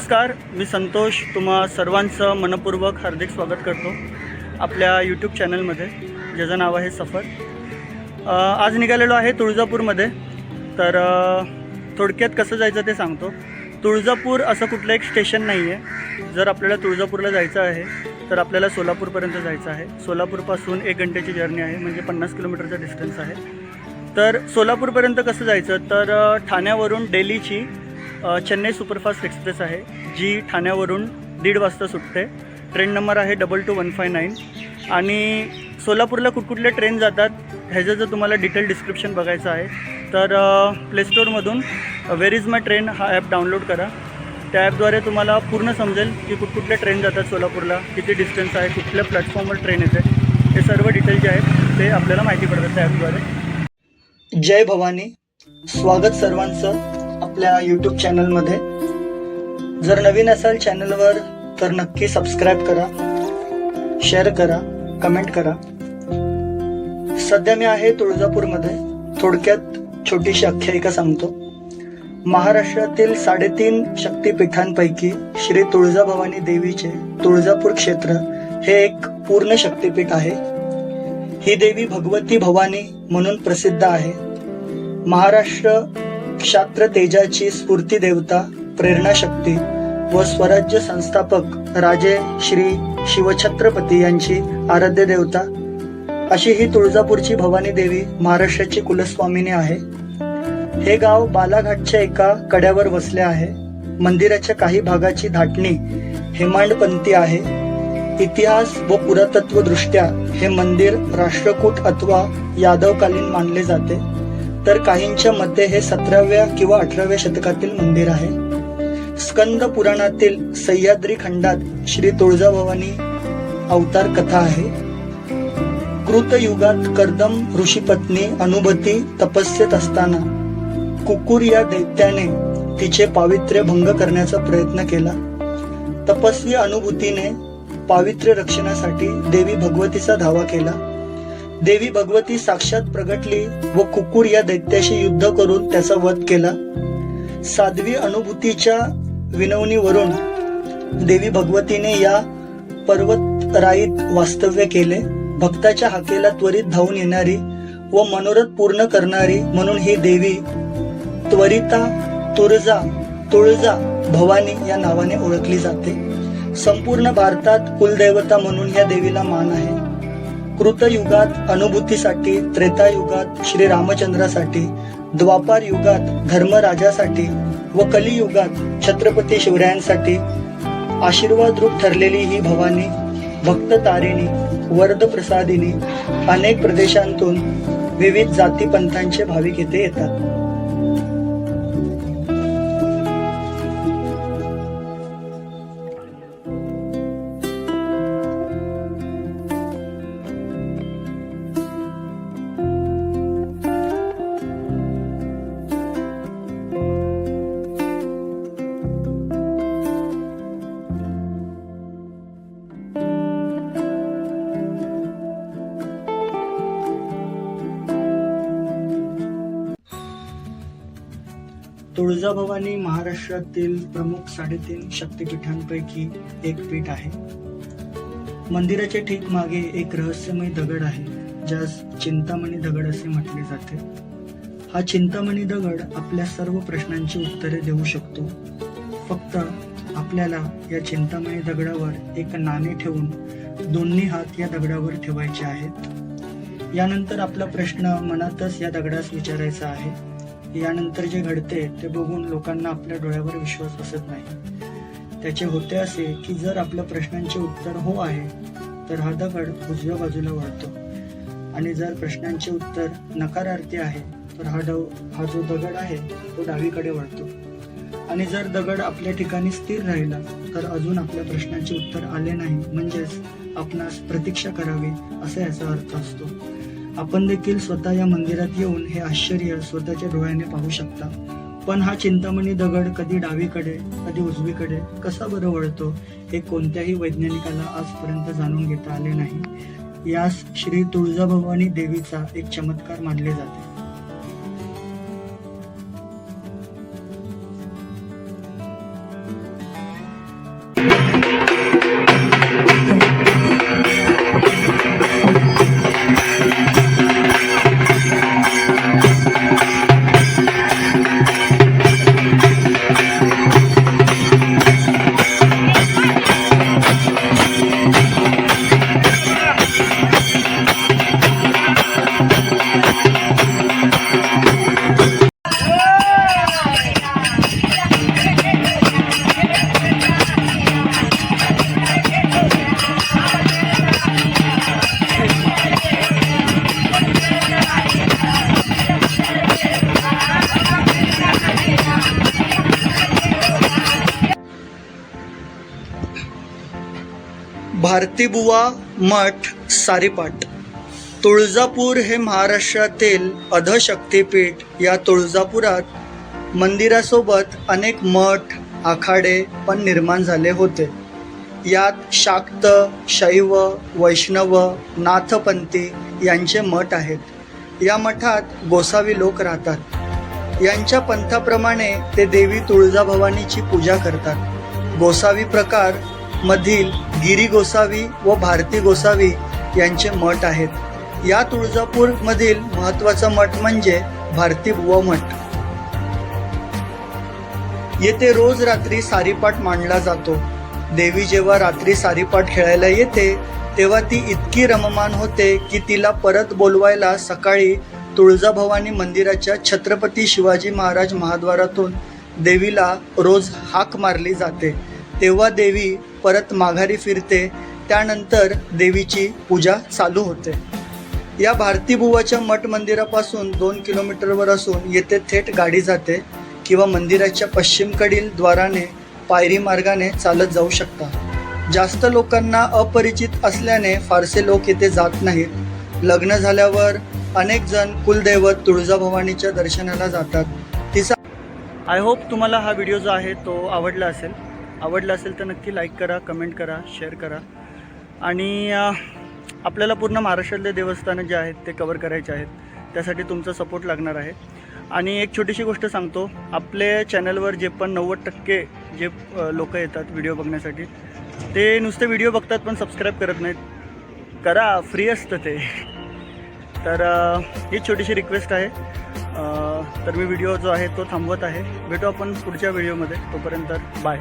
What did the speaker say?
नमस्कार मी संतोष. तुम्हा सर्वांचं मनपूर्वक हार्दिक स्वागत करतो आपल्या यूट्यूब चॅनलमध्ये ज्याचं नाव आहे सफर. आज निघालेलो आहे तुळजापूरमध्ये. तर थोडक्यात कसं जायचं ते सांगतो. तुळजापूर असं कुठलं एक स्टेशन नाही आहे जर आपल्याला तुळजापूरला जायचं आहे तर आपल्याला सोलापूरपर्यंत जायचं आहे. सोलापूरपासून एक घंट्याची जर्नी आहे म्हणजे पन्नास किलोमीटरचा डिस्टन्स आहे. तर सोलापूरपर्यंत कसं जायचं? तर ठाण्यावरून डेलीची चेन्नई सुपरफास्ट एक्सप्रेस आहे जी ठाण्यावरून दीड वाजता सुटते. ट्रेन नंबर आहे double two one five nine आणि सोलापूरला कुठकुठल्या ट्रेन जातात ह्याचं जर तुम्हाला डिटेल डिस्क्रिप्शन बघायचं आहे तर प्लेस्टोरमधून वेर इज माय ट्रेन हा ॲप डाउनलोड करा. त्या ॲपद्वारे तुम्हाला पूर्ण समजेल की कुठकुठल्या ट्रेन जातात सोलापूरला किती डिस्टन्स आहे कुठल्या प्लॅटफॉर्मवर ट्रेन येते. हे सर्व डिटेल जे आहेत ते आपल्याला माहिती पडतात त्या ॲपद्वारे जय भवानी. स्वागत सर्वांचं. आपल्या यूट्यूब चॅनलमध्ये जर नवीन असाल चॅनलवर तर नक्की सबस्क्राईब करा शेअर करा कमेंट करा. सध्या मी आहे तुळजापूरमध्ये. थोडक्यात छोटीशी आख्यायिका सांगतो. महाराष्ट्रातील साडेतीन शक्तिपीठांपैकी श्री तुळजाभवानी देवीचे तुळजापूर क्षेत्र हे एक पूर्ण शक्तिपीठ आहे. ही देवी भगवती भवानी म्हणून प्रसिद्ध आहे. महाराष्ट्र क्षात्र तेजाची स्फूर्ती देवता प्रेरणा शक्ती व स्वराज्य संस्थापक राजे श्री शिवछत्रपती यांची आराध्य देवता. अशी ही तुळजापूरची भवानी देवी महाराष्ट्राची कुलस्वामिनी आहे. हे गाव बालाघाटच्या एका कड्यावर वसले आहे. मंदिराच्या काही भागाची धाटणी हेमांडपंथी आहे. इतिहास व पुरातत्व दृष्ट्या हे मंदिर राष्ट्रकूट अथवा यादवकालीन मानले जाते. तर काहींच्या मते हे सतराव्या किंवा अठराव्या शतकातील मंदिर आहे. स्कंद पुराणातील सह्याद्री खंडात श्री तुळजाभवानी अवतार कथा आहे. कृतयुगात कर्दम ऋषीपत्नी अनुभती तपस्येत असताना कुकुर या दैत्याने तिचे पावित्र्य भंग करण्याचा प्रयत्न केला. तपस्वी अनुभूतीने पावित्र्य रक्षणासाठी देवी भगवतीचा धावा केला. देवी भगवती साक्षात प्रगटली व कुकुर या दैत्याशी युद्ध करून त्याचा वध केला. साध्वी अनुभूतीच्या विनवणीवरून देवी भगवतीने या पर्वत राईत वास्तव्य केले. भक्ताच्या हाकेला त्वरित धावून येणारी व मनोरथ पूर्ण करणारी म्हणून ही देवी त्वरिता तुळजा तुळजा भवानी या नावाने ओळखली जाते. संपूर्ण भारतात कुलदेवता म्हणून या देवीला मान आहे. कृतयुगात अनुभूतीसाठी त्रेतायुगात श्री रामचंद्रासाठी द्वापार युगात धर्मराजासाठी व कलियुगात छत्रपती शिवरायांसाठी आशीर्वाद रूप ठरलेली ही भवानी भक्त तारिणी वरद प्रसादिनी अनेक प्रदेशांतून विविध जाती पंथांचे भाविक इथे येतात. तुळजाभवानी महाराष्ट्रातील प्रमुख साडेतीन शक्तिपीठांपैकी एक पीठ आहे. मंदिराच्या ठीक मागे एक रहस्यमय दगड आहे ज्यास चिंतामणी दगड असे म्हटले जाते. हा चिंतामणी दगड आपल्या सर्व प्रश्नांची उत्तरे देऊ शकतो. फक्त आपल्याला या चिंतामणी दगडावर एक नाणे ठेवून दोन्ही हात या दगडावर ठेवायचे आहेत. यानंतर आपला प्रश्न मनातच या दगडास विचारायचा आहे. यानंतर जे घडते ते बघून लोकांना आपल्या डोळ्यावर विश्वास बसत नाही. त्याचे होते असे की जर आपल्या प्रश्नांचे उत्तर हो आहे तर हा दगड उजव्या बाजूला वळतो आणि जर प्रश्नांचे उत्तर नकारार्थी आहे तर हा डव हा जो दगड आहे तो डावीकडे वळतो आणि जर दगड आपल्या ठिकाणी स्थिर राहिला तर अजून आपल्या प्रश्नाचे उत्तर आले नाही म्हणजेच आपणास प्रतीक्षा करावी असा याचा अर्थ असतो. आपण देखील स्वतः या मंदिरात येऊन हे आश्चर्य स्वतःच्या डोळ्याने पाहू शकता. पण हा चिंतामणी दगड कधी डावीकडे कधी उजवीकडे कसा बरं वळतो हे कोणत्याही वैज्ञानिकाला आजपर्यंत जाणून घेता आले नाही. यास श्री तुळजाभवानी देवीचा एक चमत्कार मानले जाते. आरतीबुवा मठ सारीपाट. तुळजापूर हे महाराष्ट्रातील अधशक्तीपीठ या तुळजापुरात मंदिरासोबत अनेक मठ आखाडे पण निर्माण झाले होते. यात शाक्त शैव वैष्णव नाथपंथी यांचे मठ आहेत. या मठात गोसावी लोक राहतात. यांच्या पंथाप्रमाणे ते देवी तुळजाभवानीची पूजा करतात. गोसावी प्रकार मधील गिरी गोसावी व भारती गोसावी यांचे मठ आहेत. या तुळजापूर मधील महत्त्वाचा मठ म्हणजे भारती बुवा मठ. येथे रोज रात्री सारीपाट मांडला जातो. देवी जेव्हा रात्री सारीपाट खेळायला येते तेव्हा ती इतकी रममान होते की तिला परत बोलवायला सकाळी तुळजाभवानी मंदिराच्या छत्रपती शिवाजी महाराज महाद्वारातून देवीला रोज हाक मारली जाते. तेव्हा देवी परत माघारी फिरते त्यानंतर देवीची पूजा चालू होते. या भारती बुवाच्या मठ मंदिरापासून दोन किलोमीटरवर असून येथे थेट गाडी जाते किंवा मंदिराच्या पश्चिमकडील द्वाराने पायरी मार्गाने चालत जाऊ शकता जास्त लोकांना अपरिचित असल्याने फारसे लोक येथे जात नाहीत. लग्न झाल्यावर अनेक जण कुलदैवत तुळजाभवानीच्या दर्शनाला जातात. तिचा आय होप तुम्हाला हा व्हिडिओ जो आहे तो आवडला असेल. आवडलं असेल तर नक्की लाईक करा कमेंट करा शेअर करा. आणि आपल्याला पूर्ण महाराष्ट्रातले देवस्थानं जे आहेत ते कवर करायचे आहेत. त्यासाठी तुमचा सपोर्ट लागणार आहे. आणि एक छोटीशी गोष्ट सांगतो. आपले चॅनलवर जे पण नव्वद टक्के जे लोक येतात व्हिडिओ बघण्यासाठी ते नुसते व्हिडिओ बघतात पण सबस्क्राईब करत नाहीत. करा फ्री असतं ते. तर ही छोटीशी रिक्वेस्ट आहे. तर मी व्हिडिओ जो आहे तो थांबवत आहे. भेटू आपण पुढच्या व्हिडिओमध्ये तोपर्यंत बाय